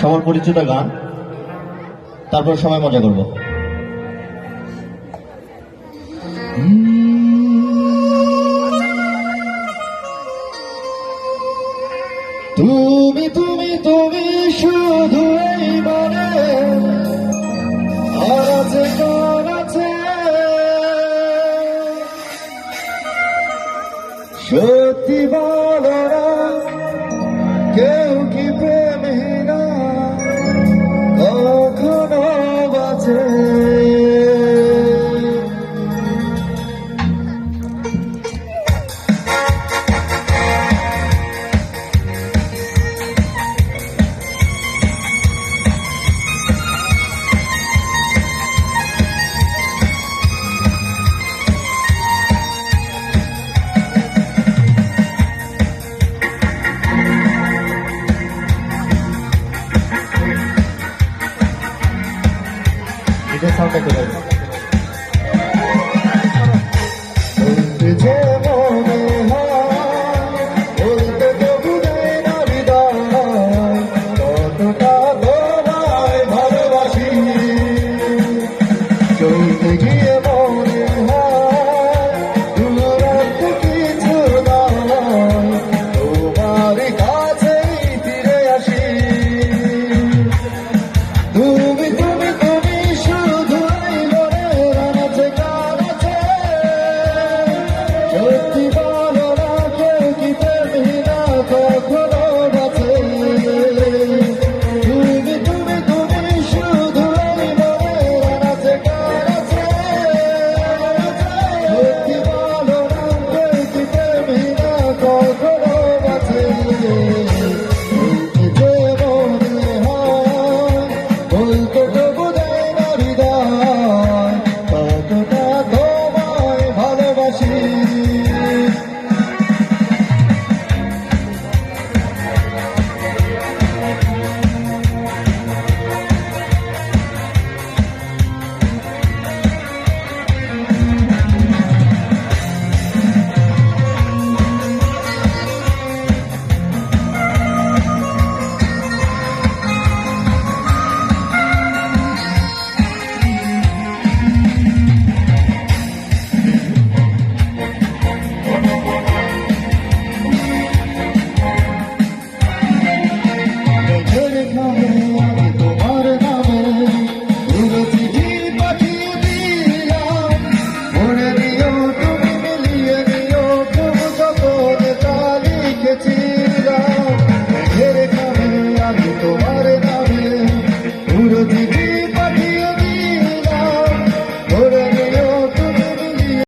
সবার পরিচিত গান, তারপর সবাই মজা করব। তুমি তুমি তুমি শুধু এই মনে আছে আছে? সত্যি বলো কেউ কি প্রেমহীনা কন্ট্যাক্টে থাকবে